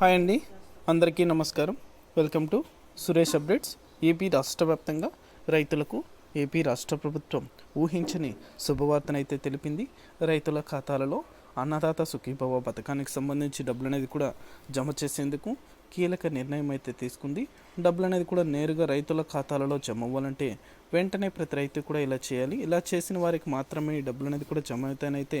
Hi అండి. అందరికీ నమస్కారం. Welcome to Suresh updates. AP రాష్ట్ర వ్యాప్తంగా రైతులకు ఏపీ రాష్ట్ర ప్రభుత్వం ఊహించని శుభవార్తనైతే తెలిపింది. రైతుల ఖాతాలలో అన్నదాత సుఖీభవ పథకానికి సంబంధించి డబ్బులు అనేది కూడా జమ చేసేందుకు కీలక నిర్ణయం అయితే తీసుకుంది. డబ్బులు అనేది కూడా నేరుగా రైతుల ఖాతాలలో జమ అవ్వాలంటే వెంటనే ప్రతి రైతు కూడా ఇలా చేయాలి. ఇలా చేసిన వారికి మాత్రమే ఈ డబ్బులు అనేది కూడా జమ అవుతాయనైతే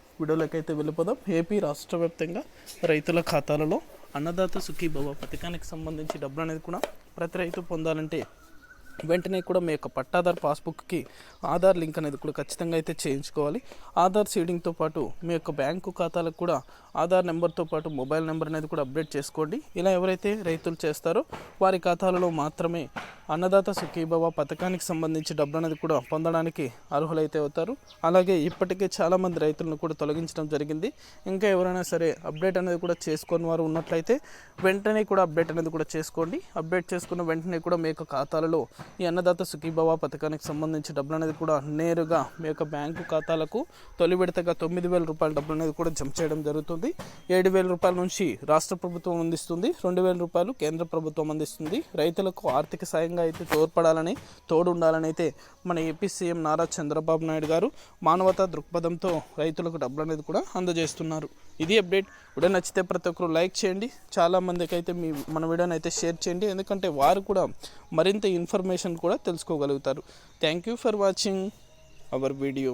వీడియోలోకి అయితే వెళ్ళిపోదాం. ఏపీ రాష్ట్ర వ్యాప్తంగా రైతుల ఖాతాలలో అన్నదాత సుఖీభవ పథకానికి సంబంధించి డబ్బులు అనేది కూడా ప్రతి రైతు పొందాలంటే వెంటనే కూడా మీ యొక్క పట్టాదార్ పాస్బుక్కి ఆధార్ లింక్ అనేది కూడా ఖచ్చితంగా అయితే చేయించుకోవాలి. ఆధార్ సీడింగ్తో పాటు మీ యొక్క బ్యాంకు ఖాతాలకు కూడా ఆధార్ నెంబర్తో పాటు మొబైల్ నెంబర్ అనేది కూడా అప్డేట్ చేసుకోండి. ఇలా ఎవరైతే రైతులు చేస్తారో వారి ఖాతాలలో మాత్రమే అన్నదాత సుఖీభవ పథకానికి సంబంధించి డబ్బులు అనేది కూడా పొందడానికి అర్హులైతే అవుతారు. అలాగే ఇప్పటికే చాలామంది రైతులను కూడా తొలగించడం జరిగింది. ఇంకా ఎవరైనా సరే అప్డేట్ అనేది కూడా చేసుకొని వారు ఉన్నట్లయితే వెంటనే కూడా అప్డేట్ అనేది కూడా చేసుకోండి. అప్డేట్ చేసుకున్న వెంటనే కూడా మీ యొక్క ఖాతాలలో ఈ అన్నదాత సుఖీభవ పథకానికి సంబంధించి డబ్బులు అనేది కూడా నేరుగా మీ యొక్క బ్యాంకు ఖాతాలకు తొలి విడతగా తొమ్మిది వేల రూపాయల డబ్బులు అనేది కూడా జమ చేయడం జరుగుతుంది. ఏడు వేల రూపాయల నుంచి రాష్ట్ర ప్రభుత్వం అందిస్తుంది. రెండు వేల రూపాయలు కేంద్ర ప్రభుత్వం అందిస్తుంది. రైతులకు ఆర్థిక సాయంగా అయితే తోడ్పడాలని తోడుండాలని అయితే మన ఏపీ సీఎం నారా చంద్రబాబు నాయుడు గారు మానవతా దృక్పథంతో రైతులకు డబ్బులు అనేది కూడా అందజేస్తున్నారు. ఇది అప్డేట్. వీడియో నచ్చితే ప్రతి ఒక్కరు లైక్ చేయండి. చాలామందికి అయితే మీ మన వీడియోని అయితే షేర్ చేయండి. ఎందుకంటే వారు కూడా మరింత ఇన్ఫర్మేషన్ ఇన్ఫర్మేషన్ కూడా తెలుసుకోగలుగుతారు. Thank you for watching our video